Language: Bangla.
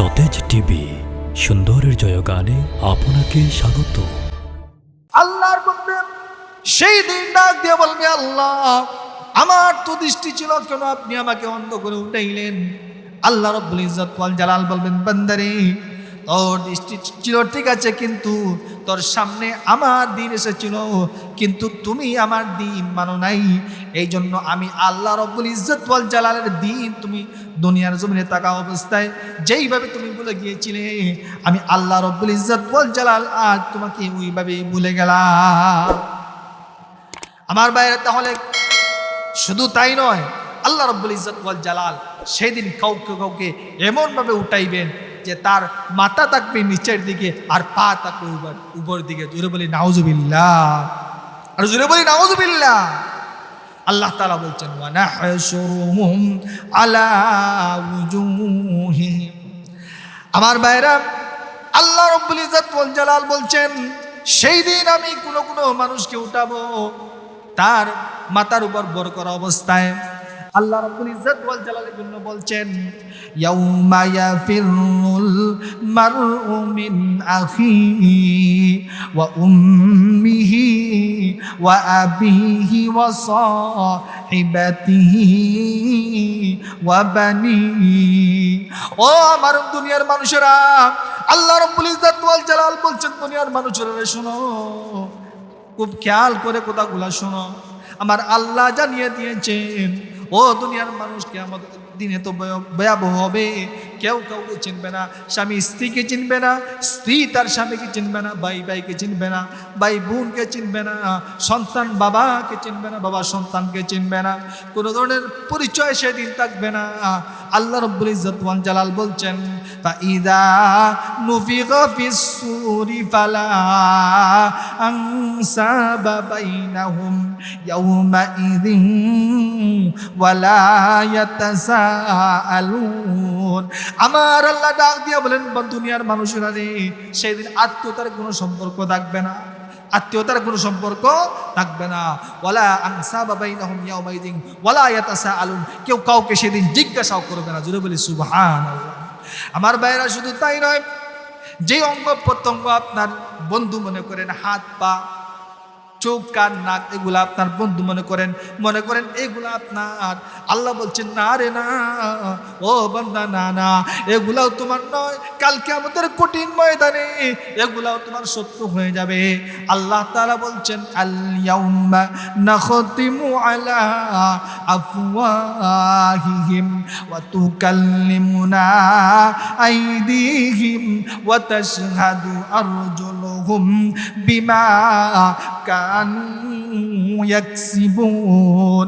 সতেজ টিভি, সুন্দরের জয়গানে আপনাকে স্বাগত। আল্লাহর সেই দিন ডাক দিয়ে বলবে, আল্লাহ, আমার তো দৃষ্টি ছিল কেন আপনি আমাকে অন্ধ করে উঠাইলেন? আল্লাহ রব্বুল ইজ্জত ওয়াল জালাল বলবেন, বান্দারে তোর দৃষ্টি ছিল ঠিক আছে, কিন্তু তোর সামনে আমার দিন এসেছিল। কিন্তু তুমি আমার দিন মানো নাই। এই জন্য আমি আল্লাহ রব্বুল ইজ্জত ওয়াল জালালের দিন তুমি দুনিয়ার জমিনে থাকা অবস্থায় যেইভাবে তুমি ভুলে গিয়েছিলে, আমি আল্লাহ রব্বুল ইজ্জত ওয়াল জালাল আজ তোমাকে ওইভাবেই ভুলে গেলাম। আমার বাইরে তাহলে শুধু তাই নয়, আল্লাহ রব্বুল ইজ্জত ওয়াল জালাল সেদিন কাউকে কাউকে এমনভাবে উঠাইবেন যে তার মাথা থাকবে নিচের দিকে আর পা থাকবে উপর উপর দিকে। জোরে বলি, নাউজুবিল্লাহ। আর জোরে বলি, নাউজুবিল্লাহ। আল্লাহ তাআলা বলছেন আমার বাইরা আল্লাহ রব্বুল ওয়াল জালাল বলছেন, সেই দিন আমি কোনো কোনো মানুষকে উঠাবো তার মাথার উপর বর করা অবস্থায় আল্লাহ রব্বুল ইজ্জত ওয়াল জালালের জন্য বলছেন, ইয়াউমা ইয়াফিরুল মারউ মিন আখিহি ওয়া উম্মিহি ওয়া আবিহি ওয়া সাহিবাতিহি ওয়া বানিহি ও আমার দুনিয়ার মানুষেরা, আল্লাহ রব্বুল ইজ্জত ওয়াল জালাল বলছেন, দুনিয়ার মানুষেরা শোনো, খুব খেয়াল করে কথাগুলা শোনো। আমার আল্লাহ জানিয়ে দিয়েছেন ও দুনিয়ার মানুষকে আমাদের দিনে তো ভয়াবহ হবে। কেউ কাউকে চিনবে না, স্বামী স্ত্রীকে চিনবে না, স্ত্রী তার স্বামীকে চিনবে না, ভাই ভাইকে চিনবে না, ভাই বোনকে চিনবে না, সন্তান বাবাকে চিনবে না, বাবা সন্তানকে চিনবে না। কোনো ধরনের পরিচয় সেদিন থাকবে না। আল্লাহ রব্বুল ইজতুয়ান জালাল বলছেন তা ইদা নুফিক সুরি ফালা আংসাবা বাইনাহুম ইয়াউমা ইদিন আমার আল্লাহ ডাক দিয়ে বলেন "বা দুনিয়ার মানুষেরা রে, সেদিন আত্মীয়তার কোনো সম্পর্ক থাকবে না। আত্মীয়তার কোনো সম্পর্ক থাকবে না। ওয়ালা আনসা বাবাইনাহুম ইয়াউমাইদিন ওয়ালা ইয়াতাসাআলুন। কেউ কাউকে সেদিন জিজ্ঞাসাও করবে না। জুড়ে বলি, সুবহানাল্লাহ। আমার বাইরা শুধু তাই নয়, যে অঙ্গ প্রত্যঙ্গ আপনার বন্ধু মনে করেন হাত, পা চোখ, কান, নাক এগুলো আপনার বন্ধু মনে করেন মনে করেন এগুলো আপনার। আল্লাহ বলছেন, না রে, না, ও বান্দা, না না এগুলাও তোমার নয়, কালকে আমাদের কঠিন ময়দানে এগুলাও তোমার সত্য হয়ে যাবে। আল্লাহ তারা বলছেন আল ইয়াউমা নাখতিমু আলা আরজুলুহুম বিমা কানু ইয়াকসিবুন